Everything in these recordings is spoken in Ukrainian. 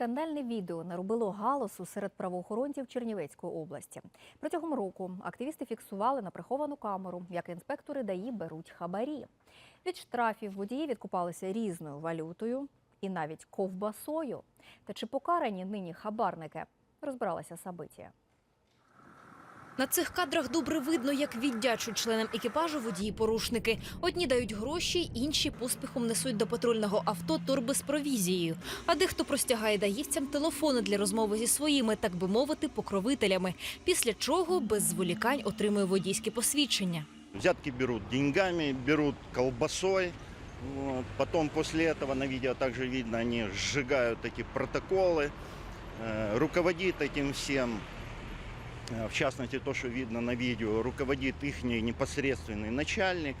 Скандальне відео наробило галасу серед правоохоронців Чернівецької області. Протягом року активісти фіксували на приховану камеру, як інспектори ДАІ беруть хабарі. Від штрафів водії відкупалися різною валютою і навіть ковбасою. Та чи покарані нині хабарники? Розбиралася Сабитія. На цих кадрах добре видно, як віддячуть членам екіпажу водії-порушники. Одні дають гроші, інші поспіхом несуть до патрульного авто торби з провізією. А дехто простягає даївцям телефони для розмови зі своїми, так би мовити, покровителями. Після чого без зволікань отримує водійське посвідчення. Взятки берут деньгами, берут колбасой. Вот. Потом после этого на видео также видно, они сжигают эти протоколы. Э, Руководит этим всем, э, в частности то, что видно на видео, руководит их непосредственный начальник.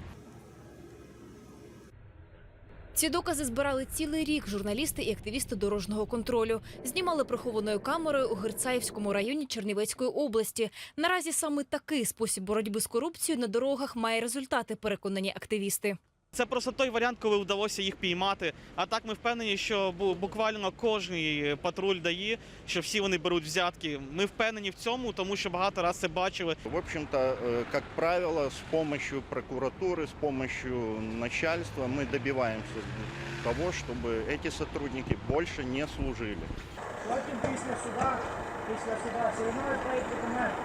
Ці докази збирали цілий рік журналісти і активісти дорожнього контролю. Знімали прихованою камерою у Герцаївському районі Чернівецької області. Наразі саме такий спосіб боротьби з корупцією на дорогах має результати, переконані активісти. Це просто той варіант, коли вдалося їх піймати. А так ми впевнені, що бу- буквально кожний патруль дає, що всі вони беруть взятки. Ми впевнені в цьому, тому що багато раз це бачили. В общем-то, э, как правило, с помощью прокуратуры, с помощью начальства мы добиваемся того, чтобы эти сотрудники больше не служили. Потім після суда, після суда все одно твої документи.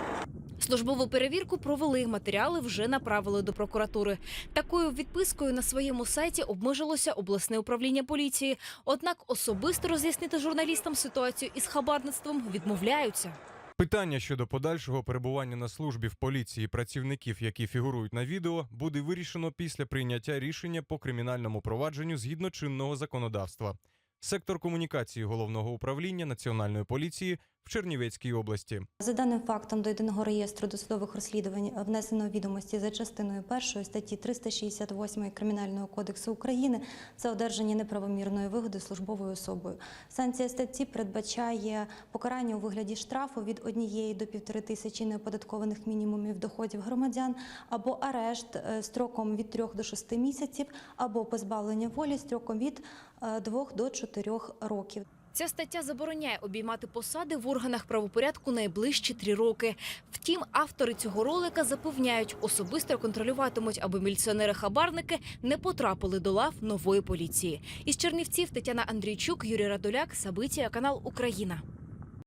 Службову перевірку провели, матеріали вже направили до прокуратури. Такою відпискою на своєму сайті обмежилося обласне управління поліції. Однак особисто роз'яснити журналістам ситуацію із хабарництвом відмовляються. Питання щодо подальшого перебування на службі в поліції працівників, які фігурують на відео, буде вирішено після прийняття рішення по кримінальному провадженню згідно чинного законодавства. Сектор комунікації головного управління національної поліції в Чернівецькій області. За даним фактом до єдиного реєстру досудових розслідувань внесено відомості за частиною першої статті 368 Кримінального кодексу України за одержання неправомірної вигоди службовою особою. Санкція статті передбачає покарання у вигляді штрафу від однієї до півтори тисячі неоподаткованих мінімумів доходів громадян або арешт е, строком від 3 до 6 місяців, або позбавлення волі строком від 2 до 4 років. Ця стаття забороняє обіймати посади в органах правопорядку найближчі три роки. Втім, автори цього ролика запевняють, особисто контролюватимуть, аби міліціонери-хабарники не потрапили до лав нової поліції. Із Чернівців Тетяна Андрійчук, Юрій Радуляк, Сабиція, канал Україна.